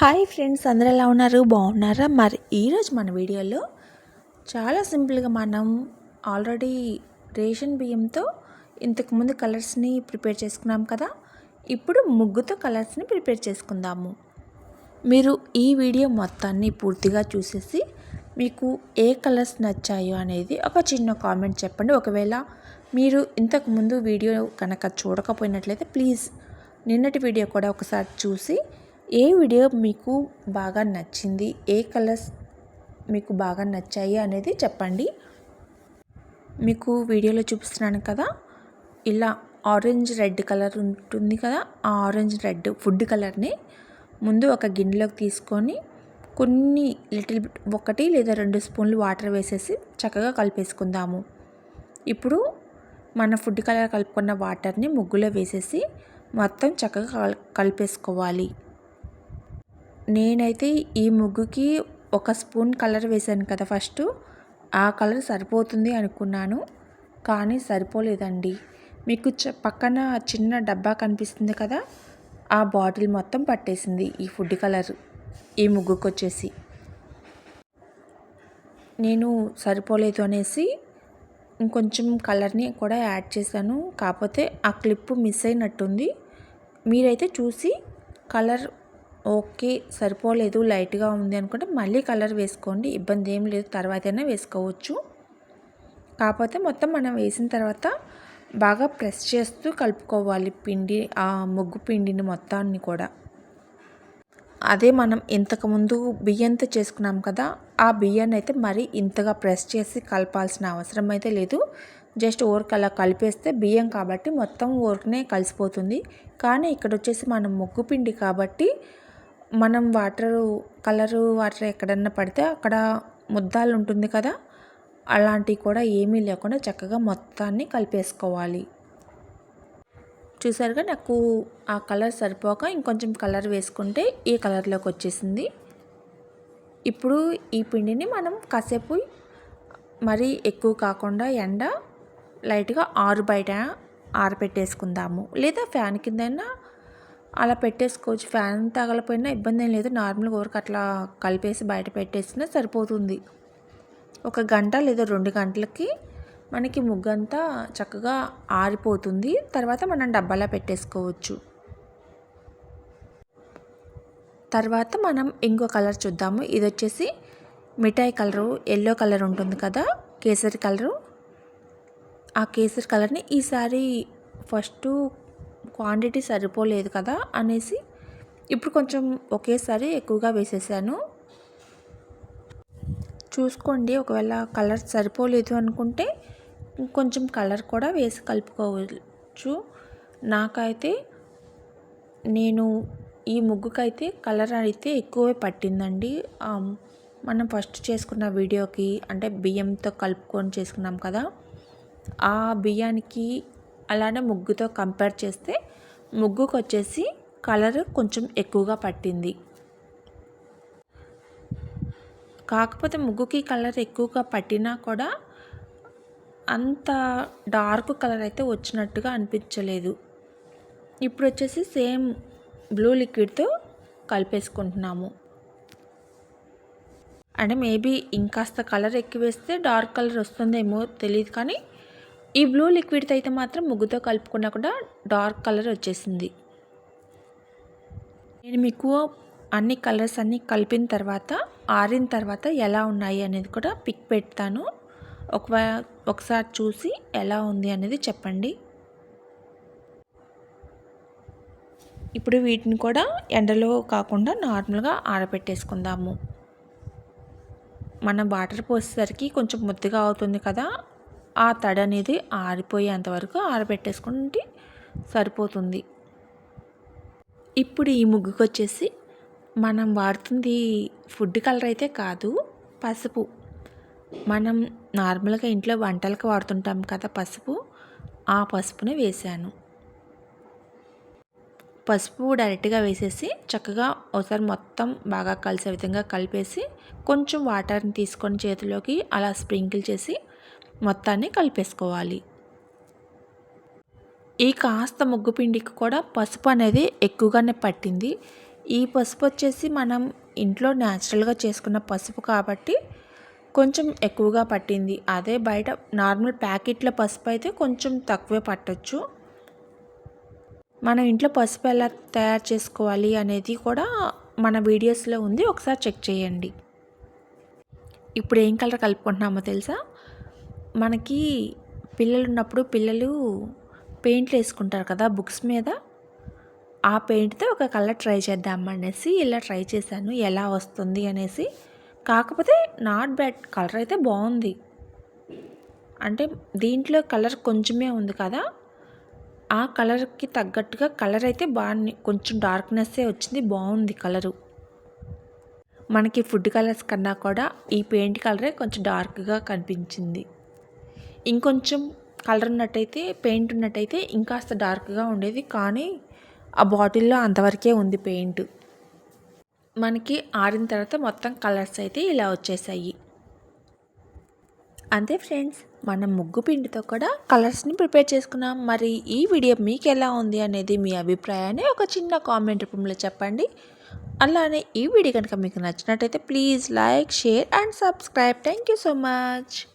Hi friends అందరూ ఎలా ఉన్నారు? బాగున్నారా? మరి ఈరోజు మన వీడియోలో చాలా సింపుల్గా మనం ఆల్రెడీ రేషన్ బియ్యంతో ఇంతకుముందు కలర్స్ని ప్రిపేర్ చేసుకున్నాం కదా? ఇప్పుడు ముగ్గుతో కలర్స్ని ప్రిపేర్ చేసుకుందాము. మీరు ఈ వీడియో మొత్తాన్ని పూర్తిగా చూసేసి మీకు ఏ కలర్స్ నచ్చాయో అనేది ఒక చిన్న కామెంట్ చెప్పండి. ఒకవేళ మీరు ఇంతకుముందు వీడియో కనుక చూడకపోయినట్లయితే ప్లీజ్ నిన్నటి వీడియో కూడా ఒకసారి చూసి ఏ వీడియో మీకు బాగా నచ్చింది? ఏ కలర్స్ మీకు బాగా నచ్చాయి అనేది చెప్పండి. మీకు వీడియోలో చూపిస్తున్నాను కదా ఇలా ఆరెంజ్ రెడ్ కలర్ ఉంటుంది కదా ఆ ఆరెంజ్ రెడ్ ఫుడ్ కలర్ని ముందు ఒక గిన్నెలోకి తీసుకొని కొన్ని లిటిల్ ఒకటి లేదా రెండు స్పూన్లు వాటర్ వేసేసి చక్కగా కలిపేసుకుందాము. ఇప్పుడు మన ఫుడ్ కలర్ కలుపుకున్న వాటర్ని ముగ్గులో వేసేసి మొత్తం చక్కగా కలిపేసుకోవాలి. నేనైతే ఈ ముగ్గుకి ఒక స్పూన్ కలర్ వేసాను కదా ఫస్ట్. ఆ కలర్ సరిపోతుంది అనుకున్నాను కానీ సరిపోలేదండి. మీకు చ పక్కన చిన్న డబ్బా కనిపిస్తుంది కదా ఆ బాటిల్ మొత్తం పట్టేసింది ఈ ఫుడ్ కలర్ ఈ ముగ్గుకు వచ్చేసి నేను సరిపోలేదు అనేసి ఇంకొంచెం కలర్ని కూడా యాడ్ చేశాను కాకపోతే ఆ క్లిప్ మిస్ అయినట్టుంది. మీరైతే చూసి కలర్ ఓకే సరిపోలేదు లైట్గా ఉంది అనుకుంటే మళ్ళీ కలర్ వేసుకోండి. ఇబ్బంది ఏం లేదు తర్వాత అయినా వేసుకోవచ్చు. కాకపోతే మొత్తం మనం వేసిన తర్వాత బాగా ప్రెస్ చేస్తూ కలుపుకోవాలి పిండి ఆ ముగ్గు పిండిని మొత్తాన్ని కూడా. అదే మనం ఇంతకుముందు బియ్యంతో చేసుకున్నాం కదా ఆ బియ్యాన్ని అయితే మరి ఇంతగా ప్రెస్ చేసి కలపాల్సిన అవసరం అయితే లేదు. జస్ట్ ఊరికి అలా కలిపేస్తే బియ్యం కాబట్టి మొత్తం ఊరికనే కలిసిపోతుంది. కానీ ఇక్కడ వచ్చేసి మనం ముగ్గు పిండి కాబట్టి మనం వాటరు కలరు వాటర్ ఎక్కడన్నా పడితే అక్కడ ముద్దాలు ఉంటుంది కదా అలాంటివి కూడా ఏమీ లేకుండా చక్కగా మొత్తాన్ని కలిపేసుకోవాలి. చూసారుగా నాకు ఆ కలర్ సరిపోక ఇంకొంచెం కలర్ వేసుకుంటే ఈ కలర్లోకి వచ్చేసింది. ఇప్పుడు ఈ పిండిని మనం కాసేపు మరీ ఎక్కువ కాకుండా ఎండ లైట్గా ఆరు బయట ఆరబెట్టేసుకుందాము లేదా ఫ్యాన్ కిందైనా అలా పెట్టేసుకోవచ్చు. ఫ్యాన్ తగలపోయినా ఇబ్బంది ఏం లేదు. నార్మల్గా ఊరికి అట్లా కలిపేసి బయట పెట్టేసినా సరిపోతుంది. ఒక గంట లేదా రెండు గంటలకి మనకి ముగ్గంతా చక్కగా ఆరిపోతుంది. తర్వాత మనం డబ్బాలో పెట్టేసుకోవచ్చు. తర్వాత మనం ఇంకో కలర్ చూద్దాము. ఇది వచ్చేసి మిఠాయి కలరు ఎల్లో కలర్ ఉంటుంది కదా కేసరి కలరు. ఆ కేసరి కలర్ని ఈసారి ఫస్ట్ క్వాంటిటీ సరిపోలేదు కదా అనేసి ఇప్పుడు కొంచెం ఒకేసారి ఎక్కువగా వేసేసాను. చూసుకోండి ఒకవేళ కలర్ సరిపోలేదు అనుకుంటే కొంచెం కలర్ కూడా వేసి కలుపుకోవచ్చు. నాకైతే నేను ఈ ముగ్గుకైతే కలర్ అయితే ఎక్కువే పట్టిందండి. మనం ఫస్ట్ చేసుకున్న వీడియోకి అంటే బియ్యంతో కలుపుకొని చేసుకున్నాం కదా ఆ బియ్యానికి అలానే ముగ్గుతో కంపేర్ చేస్తే ముగ్గుకు వచ్చేసి కలర్ కొంచెం ఎక్కువగా పట్టింది. కాకపోతే ముగ్గుకి కలర్ ఎక్కువగా పట్టినా కూడా అంత డార్క్ కలర్ అయితే వచ్చినట్టుగా అనిపించలేదు. ఇప్పుడు వచ్చేసి సేమ్ బ్లూ లిక్విడ్తో కలిపేసుకుంటున్నాము. అంటే మేబీ ఇంకాస్త కలర్ ఎక్కువ వేస్తే డార్క్ కలర్ వస్తుందేమో తెలియదు కానీ ఈ బ్లూ లిక్విడ్తో అయితే మాత్రం ముగ్గుతో కలుపుకున్నా కూడా డార్క్ కలర్ వచ్చేసింది. నేను మీకు అన్ని కలర్స్ అన్నీ కలిపిన తర్వాత ఆరిన తర్వాత ఎలా ఉన్నాయి అనేది కూడా పిక్ పెడతాను. ఒక ఒకసారి చూసి ఎలా ఉంది అనేది చెప్పండి. ఇప్పుడు వీటిని కూడా ఎండలో కాకుండా నార్మల్గా ఆరబెట్టేసుకుందాము. మనం వాటర్ పోసేసరికి కొంచెం ముద్దుగా అవుతుంది కదా ఆ తడి అనేది ఆరిపోయేంత వరకు ఆరబెట్టేసుకుంటే సరిపోతుంది. ఇప్పుడు ఈ ముగ్గుకు వచ్చేసి మనం వాడుతుంది ఫుడ్ కలర్ అయితే కాదు పసుపు. మనం నార్మల్గా ఇంట్లో వంటలకు వాడుతుంటాం కదా పసుపు ఆ పసుపుని వేసాను. పసుపు డైరెక్ట్గా వేసేసి చక్కగా ఒకసారి మొత్తం బాగా కలిసే విధంగా కలిపేసి కొంచెం వాటర్ని తీసుకొని చేతిలోకి అలా స్ప్రింకిల్ చేసి మొత్తాన్ని కలిపేసుకోవాలి. ఈ కాస్త ముగ్గు పిండికి కూడా పసుపు అనేది ఎక్కువగానే పట్టింది. ఈ పసుపు వచ్చేసి మనం ఇంట్లో న్యాచురల్గా చేసుకున్న పసుపు కాబట్టి కొంచెం ఎక్కువగా పట్టింది. అదే బయట నార్మల్ ప్యాకెట్ల పసుపు అయితే కొంచెం తక్కువే పట్టచ్చు. మనం ఇంట్లో పసుపు ఎలా తయారు చేసుకోవాలి అనేది కూడా మన వీడియోస్లో ఉంది. ఒకసారి చెక్ చేయండి. ఇప్పుడు ఏం కలర్ కలుపుకుంటున్నామో తెలుసా? మనకి పిల్లలు ఉన్నప్పుడు పిల్లలు పెయింట్లు వేసుకుంటారు కదా బుక్స్ మీద. ఆ పెయింట్తో ఒక కలర్ ట్రై చేద్దాం అనేసి ఇలా ట్రై చేశాను. ఎలా వస్తుంది అనేసి. కాకపోతే నాట్ బ్యాడ్ కలర్ అయితే బాగుంది. అంటే దీంట్లో కలర్ కొంచెమే ఉంది కదా. ఆ కలర్కి తగ్గట్టుగా కలర్ అయితే బాగా కొంచెం డార్క్నెస్సే వచ్చింది బాగుంది కలరు. మనకి ఫుడ్ కలర్స్ కన్నా కూడా ఈ పెయింట్ కలరే కొంచెం డార్క్గా కనిపించింది. ఇంకొంచెం కలర్ ఉన్నట్టయితే పెయింట్ ఉన్నట్టయితే ఇంకాస్త డార్క్గా ఉండేది. కానీ ఆ బాటిల్లో అంతవరకే ఉంది పెయింట్ మనకి ఆరిన తర్వాత మొత్తం కలర్స్ అయితే ఇలా వచ్చేసాయి. అంతే ఫ్రెండ్స్ మనం ముగ్గు పిండితో కూడా కలర్స్ని ప్రిపేర్ చేసుకున్నాం. మరి ఈ వీడియో మీకు ఎలా ఉంది అనేది మీ అభిప్రాయాన్ని ఒక చిన్న కామెంట్ రూపంలో చెప్పండి. అలానే ఈ వీడియో కనుక మీకు నచ్చినట్టయితే please like share and subscribe thank you so much